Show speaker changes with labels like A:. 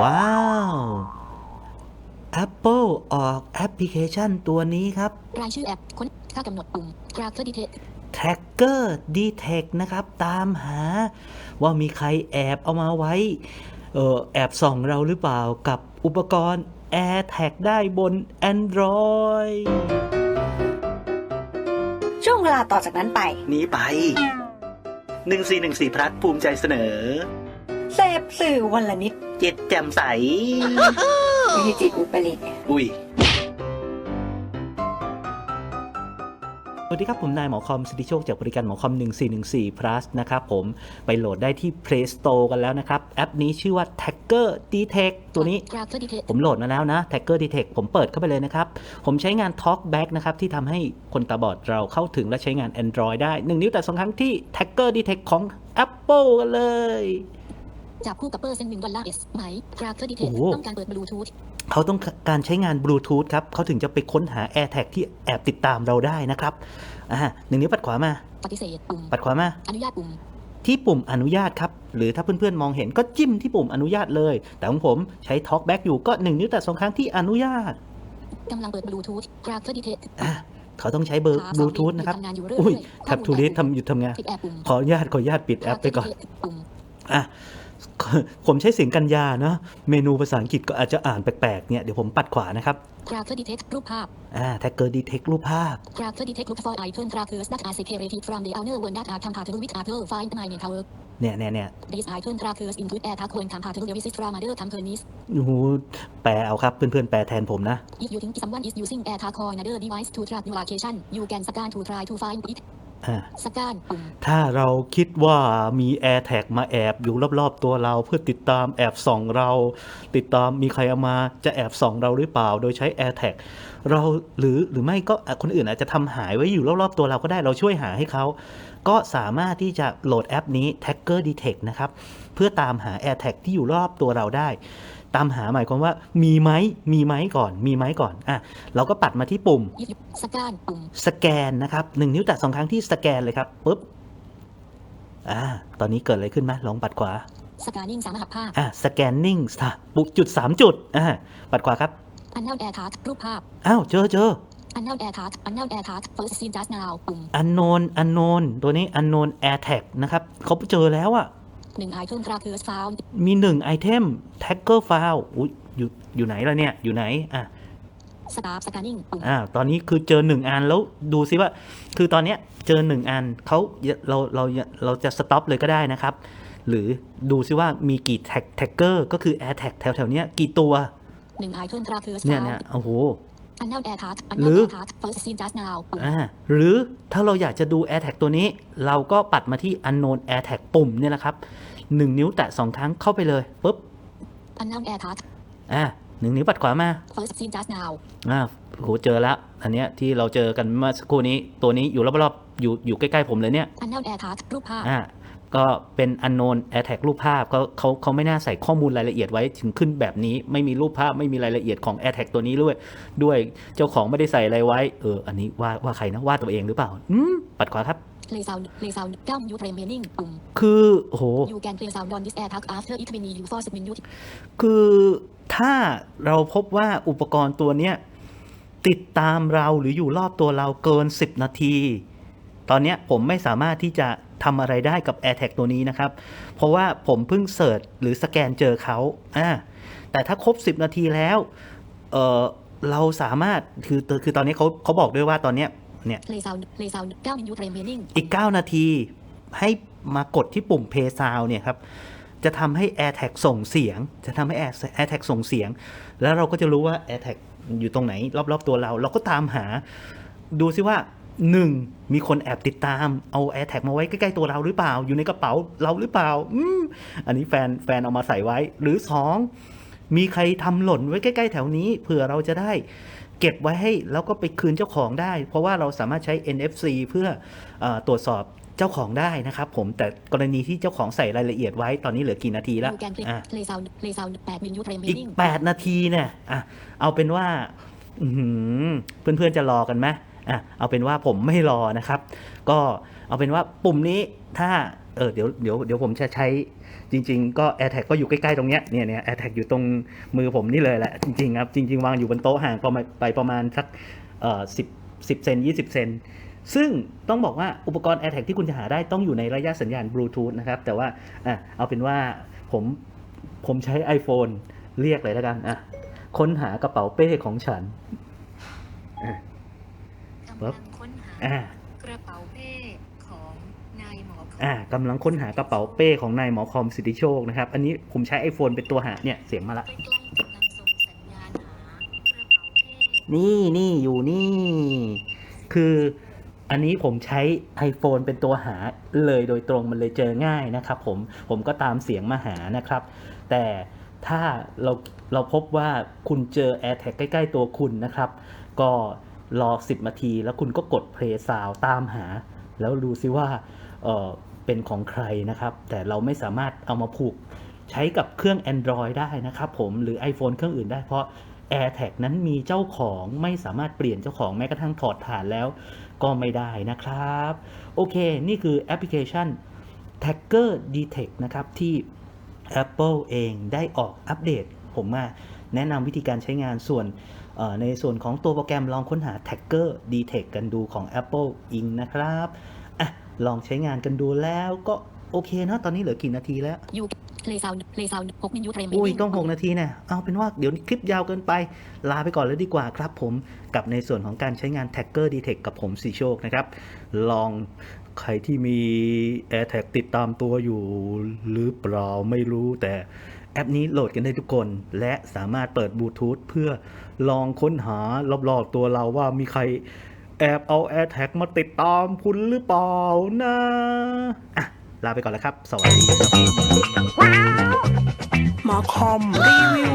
A: ว้าว Apple ออกแอปพลิเคชันตัวนี้ครับ
B: รายชื่อแอปค้นค่ากำหนดปุ่มกราฟเฟอร์ดีเทค
A: Tracker Detect นะครับ ตามหาว่ามีใครแอบเอามาไว้เออแอบส่องเราหรือเปล่ากับอุปกรณ์ AirTag ได้บน Android
C: ช่วงเวลาต่อจากนั้นไป
A: นี้ไป 1414พลัดภูมิใจเสนอ
C: เสพสื่อวันละนิด
A: เจ็ดแจ่มใส
C: ไม่ใช่จิตอุปริต
A: อุ้ยสวัสดีครับ ผมนายหมอคอมสิทธิโชค จากบริการหมอคอม 1414 plus นะครับผมไปโหลดได้ที่ Play Store กันแล้วนะครับ แอปนี้ชื่อว่า Tagger Detect ตัวนี้
B: กราฟเฟอร์ดีเทค
A: ผมโหลดมาแล้วนะ Tagger Detect ผมเปิดเข้าไปเลยนะครับ ผมใช้งาน Talkback นะครับ ที่ทำให้คนตาบอดเราเข้าถึงและใช้งาน Android ได้ 1 นิ้วแต่สองครั้งที่ Tagger Detect ของ Apple กันเลย
B: จับคู่กับเปอร์เซ็นต์หนึ่งดอลลาร์เอสไหมกราฟเฟอร์ดีเทค
A: โอ้โห
B: ต้องการเปิดบลูทูธ
A: เขาต้องการใช้งานบลูทูธครับเขาถึงจะไปค้นหา AirTag ที่แอบติดตามเราได้นะครับอ่าหนึ่งนิ้วปัดขวามา
B: ปฏิเสธปุ่ม
A: ปัดขวามา
B: อนุญาตปุ่ม
A: ที่ปุ่มอนุญาตครับ หรือถ้าเพื่อนๆมองเห็นก็จิ้มที่ปุ่มอนุญาตเลย แต่ของผมใช้ Talkback อยู่ก็1นิ้วแต่สองครั้งที่อนุญาต
B: กำลังเปิดบลูทูธกราฟเฟอร์ดีเทค
A: อะเขาต้องใช้เบอร์บลูทูธนะครับ
B: ทำงานอยู่เรื่อย
A: อุ้ย
B: ๆ
A: แท็บทูลิสทำหยุดทำงาน
B: ปิดแอปปุ่ม
A: ขออนุญาตขออนุญาตปิดแอปไปก่อน
B: ปุ่ม
A: อะ ผมใช้เสียงกัญญาเนาะเมนูภาษาอังกฤษก็อาจจะอ่านแปลกๆเนี่ยเดี๋ยวผมปัดขวานะครับ
B: กราฟเฟอร์ดีเทครูปภาพ
A: อ่า Tagger Detect รูปภาพ
B: กราฟเฟอร์ดีเทครูป for icon trackers that are separated from the owner one that are compatible with Apple find my tower
A: เนี่ยเนี่ยเนี่ย
B: these icon trackers include AirTag when compatible with from other companies
A: โอ้โหแปลเอาครับ เพื่อนๆ แปลแทนผมนะ
B: if you think someone is using AirTag or another device to track your location you can scan to try to find it
A: อ่า
B: สแกนปุ่ม
A: ถ้าเราคิดว่ามี AirTag มาแอบอยู่รอบๆตัวเราเพื่อติดตามแอบส่องเรา ติดตามมีใครเอามาจะแอบส่องเราหรือเปล่า โดยใช้ AirTag เราหรือหรือไม่ก็อะคนอื่นอาจจะทำหายไว้อยู่รอบๆตัวเราก็ได้เราช่วยหาให้เขา ก็สามารถที่จะโหลดแอปนี้ Tagger Detect นะครับ เพื่อตามหา AirTag ที่อยู่รอบตัวเราได้ ตามหาหมายความว่ามีไหมมีไหมก่อน มีไหมก่อนอะเราก็ปัดมาที่ปุ่ม
B: if you สแกนปุ่ม
A: สแกนนะครับหนึ่งนิ้วแตะสองครั้งที่สแกนเลยครับปุ๊บอ่าตอนนี้เกิดอะไรขึ้นไหมลองปัดขวา
B: สแกนนิ่งสามารถภาพ
A: อ่าสแกนนิ่งปุกจุดสามจุดอ่าปัดขวาครับ
B: อันน n นแอร์ทัรูปภาพ
A: อ้าวเจอเจอ
B: อันน n นแอร์ทัอันน n นแอร์ทั first seen just now ปุ่ม
A: unknown unknown ตัวนี้ unknown air tag นะครับเขาเจอแล้วอะ
B: หนึ่ง icon trackers found
A: มีหนึ่งไอเทม tagger file อุ๊ยอยู่อยู่ไหนล่ะเนี่ย อยู่ไหนอะ
B: start scanning ปุ่ม
A: อ่า ตอนนี้คือเจอหนึ่งอันแล้วดูซิว่า คือตอนเนี้ยเจอหนึ่งอันเขาเราเราเราจะสต็อปเลยก็ได้นะครับ หรือดูซิว่ามีกี่แท็กแท็กเกอร์ก็คือ Air Tag แถวๆเนี้ยกี่ตัว
B: หนึ่ง icon trackers
A: เนี่ย
B: found
A: เนี่ยโอ้โห
B: อันน n นแอร์ทัอัน
A: ห
B: น
A: รื
B: n น
A: อ
B: แอร์ทั first seen just now ปุ่ม
A: อ่าหรือถ้าเราอยากจะดู Air Tag ตัวนี้ เราก็ปัดมาที่ Unknown Air Tag ปุ่มเนี่ยแหละครับหนึ่งนิ้วแตะสองครั้งเข้าไปเลยปุ๊บ
B: อันน n นแอร์ทั
A: อ่าหนึ่งนิ้วปัดขวามา
B: first seen just now
A: อ่าโหเจอแล้วอันเนี้ยที่เราเจอกันเมื่อสักครู่นี้ตัวนี้อยู่รอบๆอยู่อยู่ใกล้ๆผมเลยเนี่ย
B: อันน n นแอร์ทัรูปภาพ
A: อ่า ก็เป็น unknown attack รูปภาพเขาเขาเขาไม่น่าใส่ข้อมูลรายละเอียดไว้ถึงขึ้นแบบนี้ ไม่มีรูปภาพไม่มีรายละเอียดของ attack ตัวนี้ด้วย ด้วยเจ้าของไม่ได้ใส่อะไรไว้ เออ อันนี้ว่าว่าใครนะว่าตัวเองหรือเปล่า อืม ปัดขวาครับ
B: play sound play sound down you remaining ปุ่ม
A: คือโอ้โห
B: you can play sound on this air tag after it many you for seven minutes
A: คือถ้าเราพบว่าอุปกรณ์ตัวเนี้ยติดตามเราหรืออยู่รอบตัวเราเกิน 10 นาที ตอนเนี้ยผมไม่สามารถที่จะทำอะไรได้กับ AirTag ตัวนี้นะครับ เพราะว่าผมเพิ่งเสิร์ชหรือสแกนเจอเขาอ่าแต่ถ้าครบ 10 นาทีแล้วเออเราสามารถคือคือตอนนี้เขาเขาบอกด้วยว่าตอนเนี้ยเนี่ย
B: play sound play sound down you remaining
A: อีก 9 นาทีให้มากดที่ปุ่ม Play Sound เนี่ยครับจะทำให้ AirTag ส่งเสียง จะทำให้ Air- AirTag ส่งเสียง แล้วเราก็จะรู้ว่า AirTag อยู่ตรงไหน รอบ ๆ ตัวเรา เราก็ตามหาดูซิว่า 1. มีคนแอบติดตามเอา AirTag มาไว้ใกล้ ๆ ตัวเราหรือเปล่า อยู่ในกระเป๋าเราหรือเปล่าอืมอันนี้แฟนแฟนเอามาใส่ไว้ หรือ 2. มีใครทำหล่นไว้ใกล้ ๆ แถวนี้เผื่อเราจะได้เก็บไว้ให้แล้วก็ไปคืนเจ้าของได้ เพราะว่าเราสามารถใช้ NFC เพื่อเออตรวจสอบเจ้าของได้นะครับผมแต่กรณีที่เจ้าของใส่รายละเอียดไว้ตอนนี้เหลือกี่นาทีแล้ว
B: you can play
A: อะ
B: play sound play sound แปด minutes
A: อีก
B: remaining
A: 8นาทีเนี่ยอะเอาเป็นว่าอื้อหือเพื่อนๆจะรอกันไหม อะเอาเป็นว่าผมไม่รอนะครับ ก็เอาเป็นว่าปุ่มนี้ถ้าเออเดี๋ยวเดี๋ยวเดี๋ยวผมจะใช้จริง ๆ ก็ AirTag ก็อยู่ใกล้ ๆ ตรงเนี้ยเนี่ยเนี่ย AirTag อยู่ตรงมือผมนี่เลยแหละ จริง ๆ ครับ จริง ๆ วางอยู่บนโต๊ะห่างประมาณไปประมาณสักเอ่อสิบสิบเซนยี่สิบเซนซึ่งต้องบอกว่าอุปกรณ์ AirTag ที่คุณจะหาได้ต้องอยู่ในระยะสัญญาณบลูทูธนะครับ แต่ว่าอะเอาเป็นว่าผมผมใช้ iPhone เรียกเลยแล้วกันอะค้นหากระเป๋าเป้ของฉัน
D: กำลังค้นหา
A: อ่า
D: กระเป๋าเป้ของนายหมอ
A: อ่ากำลังค้นหากระเป๋าเป้ของนายหมอคอมสิทธิโชคนะครับ อันนี้ผมใช้ iPhone เป็นตัวหาเนี่ยเสียงมาละ
D: ไปกล้องกำลังส่งสัญญาณหากระเป๋าเป้
A: นี่นี่อยู่นี่ คืออันนี้ผมใช้ iPhone เป็นตัวหาเลยโดยตรงมันเลยเจอง่ายนะครับผมผมก็ตามเสียงมาหานะครับ แต่ถ้าเราเราพบว่าคุณเจอ AirTag ใกล้ ๆ ตัวคุณนะครับ ก็ รอ 10นาที แล้วคุณก็กด Play Sound ตามหา แล้วดูซิว่าเออเป็นของใครนะครับ แต่เราไม่สามารถเอามาผูกใช้กับเครื่อง Android ได้นะครับผมหรือ iPhone เครื่องอื่นได้เพราะ AirTag นั้นมีเจ้าของไม่สามารถเปลี่ยนเจ้าของแม้กระทั่งถอดฐานแล้วก็ไม่ได้นะครับ โอเค นี่คือแอปพลิเคชัน Tagger Detect นะครับที่ Apple เองได้ออกอัปเดต ผมมาแนะนำวิธีการใช้งานส่วน ในส่วนของตัวโปรแกรมลองค้นหา Tagger Detect กันดูของ Apple Inc นะครับอะลองใช้งานกันดูแล้วก็โอเคเนอะตอนนี้เหลือกี่นาทีแล้ว
B: ยูเพลย์ซาวเพลย์ซาวหกมินยูเฟรม
A: อุ้ยต้อง6นาทีเนี่ยเอาเป็นว่าเดี๋ยวคลิปยาวเกินไป ลาไปก่อนเลยดีกว่าครับผมกับในส่วนของการใช้งาน Tagger Detect กับผมสีโชคนะครับ ลองใครที่มี AirTag ติดตามตัวอยู่หรือเปล่าไม่รู้แต่ แอปนี้โหลดกันได้ทุกคน และสามารถเปิดบลูทูธเพื่อลองค้นหารอบๆตัวเราว่ามีใครแอบเอาแอร์แท็กมาติดตามคุณหรือเปล่านะอะลาไปก่อนแล้วครับ สวัสดีครับ
E: หมอคอมรีวิว